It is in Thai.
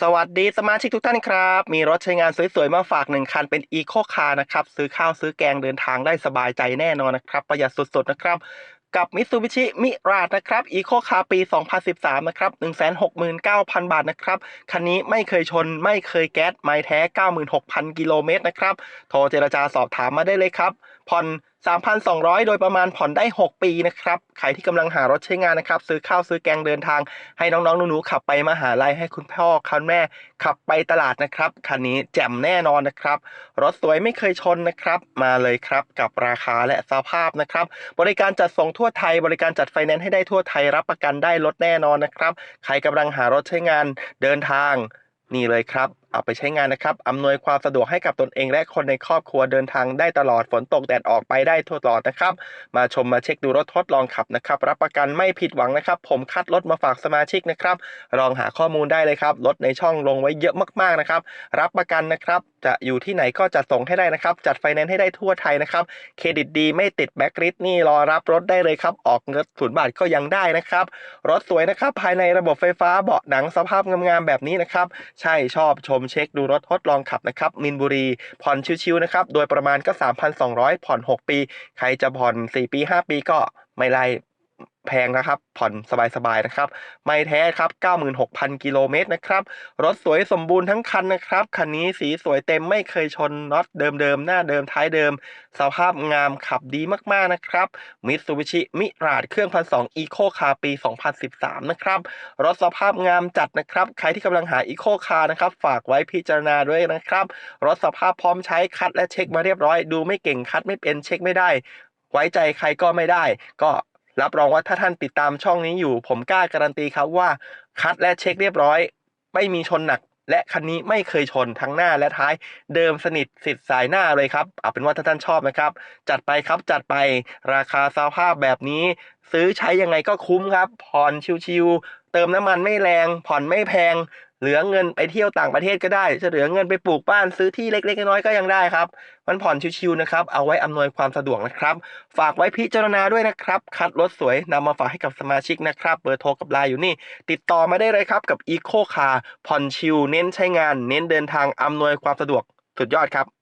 สวัสดีสมาชิกทุกท่านครับ มีรถใช้งานสวยๆ มาฝากหนึ่งคันเป็นอีโคคาร์นะครับ ซื้อข้าวซื้อแกงเดินทางได้สบายใจแน่นอนนะครับ ประหยัดสุดๆ นะครับ กับมิ t ซูบิชิมิราดนะครับอีโคคาร์ปี 2013 นะครับ 169,000 บาทนะครับ คันนี้ไม่เคยชนไม่เคยแก๊ส ไม่แท้ 96,000 กิโลเมตรนะครับ โทรเจรจาสอบถามมาได้เลยครับผ่อน 3,200 โดยประมาณผ่อนได้ 6 ปีนะครับ ใครที่กำลังหารถใช้งานนะครับ ซื้อข้าวซื้อแกงเดินทาง ให้น้องๆหนูๆขับไปมหาลัยให้คุณพ่อคุณแม่ ขับไปตลาดนะครับ คันนี้แจ่มแน่นอนนะครับ รถสวยไม่เคยชนนะครับ มาเลยครับกับราคาและสภาพนะครับ บริการจัดส่งทั่วไทย บริการจัดไฟแนนซ์ให้ได้ทั่วไทยรับประกันได้รถแน่นอนนะครับ ใครกำลังหารถใช้งานเดินทางนี่เลยครับ เอาไปใช้งานนะครับ อำนวยความสะดวกให้กับตนเองและคนในครอบครัวเดินทางได้ตลอด ฝนตกแดดออกไปได้ตลอดนะครับ มาชมมาเช็คดูรถทดลองขับนะครับ รับประกันไม่ผิดหวังนะครับ ผมคัดรถมาฝากสมาชิกนะครับ ลองหาข้อมูลได้เลยครับ รถในช่องลงไว้เยอะมากๆนะครับ รับประกันนะครับ จะอยู่ที่ไหนก็จะส่งให้ได้นะครับ จัดไฟแนนซ์ให้ได้ทั่วไทยนะครับ เครดิตดีไม่ติดแบ็กลิสนี่รอรับรถได้เลยครับ ออกเงินศูนย์บาทก็ยังได้นะครับ รถสวยนะครับ ภายในระบบไฟฟ้าเบาะหนังสภาพงามๆแบบนี้นะครับ ใช่ชอบชมเช็คดูรถทดลองขับนะครับมินบุรี ผ่อนชิวๆนะครับ โดยประมาณก็ 3,200 ผ่อน 6 ปี ใครจะผ่อน 4 ปี 5 ปีก็ไม่ไล่ แพงนะครับ ผ่อนสบายๆนะครับ ไม่แท้ครับ 96,000 กิโลเมตรนะครับ รถสวยสมบูรณ์ทั้งคันนะครับ คันนี้สีสวยเต็มไม่เคยชนน็อตเดิมๆ หน้าเดิมท้ายเดิม สภาพงามขับดีมากๆนะครับมิตซูบิชิมิราดเครื่องพันสองอีโคคาร์ปี 2013 นะครับ รถสภาพงามจัดนะครับ ใครที่กำลังหาอีโคคาร์นะครับ ฝากไว้พิจารณาด้วยนะครับ รถสภาพพร้อมใช้คัดและเช็คมาเรียบร้อย ดูไม่เก่งคัดไม่เป็นเช็คไม่ได้ ไว้ใจใครก็ไม่ได้ ก็ รับรองว่าถ้าท่านติดตามช่องนี้อยู่ ผมกล้าการันตีครับว่าคัดและเช็คเรียบร้อย ไม่มีชนหนัก และคันนี้ไม่เคยชนทั้งหน้าและท้ายเดิมสนิทสิทธิ์สายหน้าเลยครับเอาเป็นว่าถ้าท่านชอบนะครับ จัดไปครับจัดไปราคาสภาพแบบนี้ ซื้อใช้ยังไงก็คุ้มครับผ่อนชิวๆเติมน้ำมันไม่แรง ผ่อนไม่แพง เหลือเงินไปเที่ยวต่างประเทศก็ได้จะเหลือเงินไปปลูกบ้านซื้อที่เล็กๆน้อยๆก็ยังได้ครับ มันผ่อนชิวๆนะครับ เอาไว้อำนวยความสะดวกนะครับ ฝากไว้พิจารณาด้วยนะครับ คัดรถสวยนำมาฝากให้กับสมาชิกนะครับ เบอร์โทรกับไลน์อยู่นี่ ติดต่อมาได้เลยครับกับ Eco Car ผ่อนชิวเน้นใช้งาน เน้นเดินทางอำนวยความสะดวกสุดยอดครับ